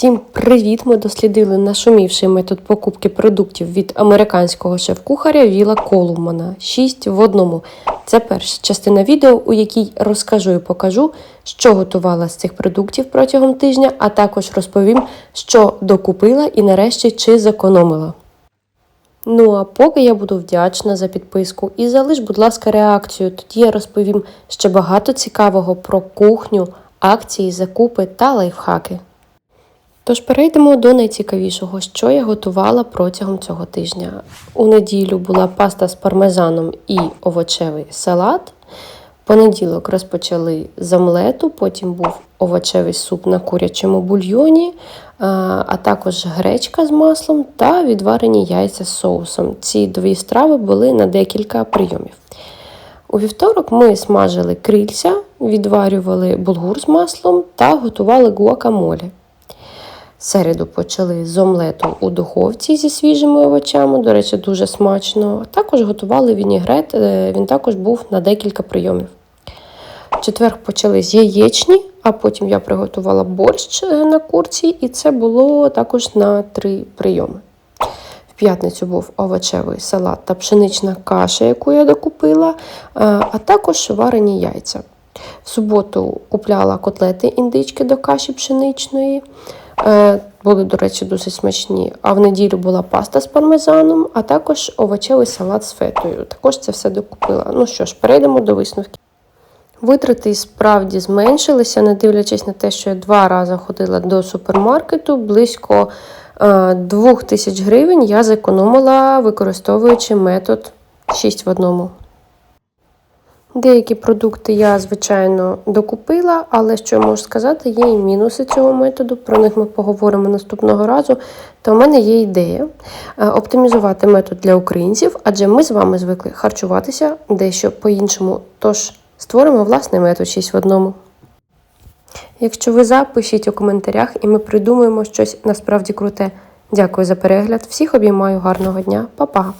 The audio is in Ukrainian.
Всім привіт! Ми дослідили нашумівший метод покупки продуктів від американського шеф-кухаря Віла Колумана 6 в одному. Це перша частина відео, у якій розкажу і покажу, що готувала з цих продуктів протягом тижня, а також розповім, що докупила і нарешті чи зекономила. Ну а поки я буду вдячна за підписку і залиш, будь ласка, реакцію. Тоді я розповім ще багато цікавого про кухню, акції, закупи та лайфхаки. Тож перейдемо до найцікавішого, що я готувала протягом цього тижня. У неділю була паста з пармезаном і овочевий салат. Понеділок розпочали з омлету, потім був овочевий суп на курячому бульйоні, а також гречка з маслом та відварені яйця з соусом. Ці дві страви були на декілька прийомів. У вівторок ми смажили крильця, відварювали булгур з маслом та готували гуакамолі. Середу почали з омлету у духовці зі свіжими овочами, до речі, дуже смачно. Також готували вінігрет, е, він також був на декілька прийомів. В четвер почали з яєчні, а потім я приготувала борщ е, на курці, і це було також на три прийоми. В п'ятницю був овочевий салат та пшенична каша, яку я докупила, е, а також варені яйця. В суботу купляла котлети індички до каші пшеничної. Е, Були, до речі, досить смачні. А в неділю була паста з пармезаном, а також овочевий салат з фетою. Також це все докупила. Ну що ж, перейдемо до висновків. Витрати справді зменшилися, не дивлячись на те, що я два рази ходила до супермаркету, близько е, 2 тисяч гривень я зекономила, використовуючи метод 6 в одному. Деякі продукти я, звичайно, докупила, але що я можу сказати, є і мінуси цього методу. Про них ми поговоримо наступного разу. Та у мене є ідея е, оптимізувати метод для українців, адже ми з вами звикли харчуватися дещо по-іншому. Тож створимо власний метод 6 в одному. Якщо ви за, пишіть у коментарях, і ми придумаємо щось насправді круте. Дякую за перегляд. Всіх обіймаю гарного дня, Па-па!